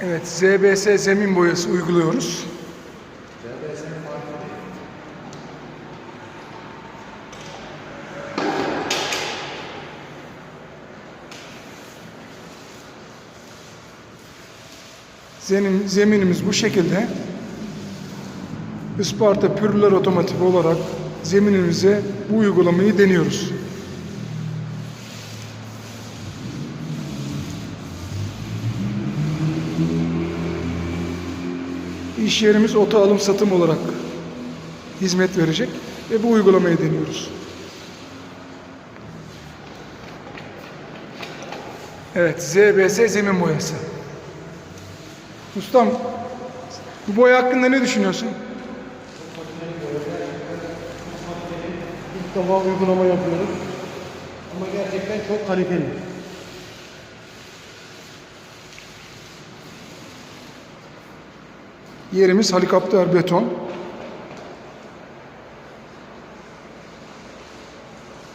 Evet, ZBS zemin boyası uyguluyoruz. Zemin, zeminimiz bu şekilde. Isparta Pürler Otomotiv olarak zeminimize bu uygulamayı deniyoruz. İş yerimiz oto alım satım olarak hizmet verecek ve bu uygulamayı deniyoruz. Evet, ZBS zemin boyası. Ustam, bu boya hakkında ne düşünüyorsun? İlk defa uygulama yapıyoruz. Ama gerçekten çok kaliteli. Yerimiz helikopter beton.